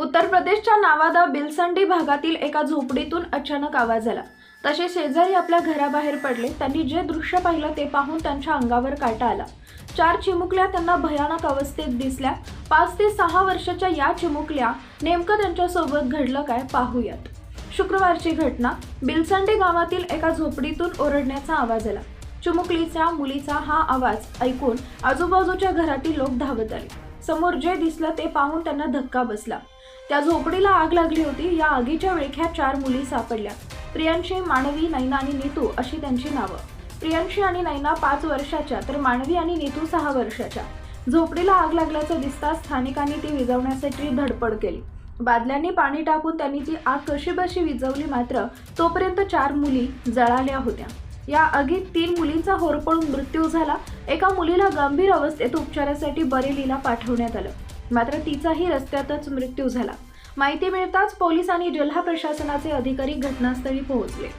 उत्तर प्रदेशच्या नावादा बिलसंडी भागातील एका झोपडीतून अचानक आवाज आला. तसे शेजारी आपल्या घराबाहेर पडले. त्यांनी जे दृश्य पाहिलं ते पाहून त्यांच्या अंगावर काटा आला. चार चिमुकल्या त्यांना भयानक अवस्थेत दिसल्या. पाच ते सहा वर्षाच्या या चिमुकल्या नेमकं त्यांच्यासोबत घडलं काय पाहूयात. शुक्रवारची घटना. बिलसंडी गावातील एका झोपडीतून ओरडण्याचा आवाज आला. चिमुकलीचा मुलीचा हा आवाज ऐकून आजूबाजूच्या घरातील लोक धावत आले. समोर जे दिसलं ते पाहून त्यांना धक्का बसला. त्या झोपडीला आग लागली होती या आगीच्या विळख्यात चार मुली सापडल्या. प्रियांशी मानवी नैना आणि नीतू अशी त्यांची नावं. प्रियांशी आणि नैना पाच वर्षाच्या तर मानवी आणि नीतू सहा वर्षाच्या. झोपडीला आग लागल्याचं दिसताच स्थानिकांनी ती विझवण्यासाठी धडपड केली. बादल्यांनी पाणी टाकून त्यांनी ती आग कशीबशी विझवली मात्र तोपर्यंत चार मुली जळाल्या होत्या. या आगीत तीन मुलींचा होरपळून मृत्यू झाला. एका मुलीला गंभीर अवस्थेत उपचारासाठी बरेलीला पाठवण्यात आलं. मात्र तिचाही रस्त्यातच मृत्यू झाला. माहिती मिळताच पोलीस आणि जिल्हा प्रशासनाचे अधिकारी घटनास्थळी पोहोचले.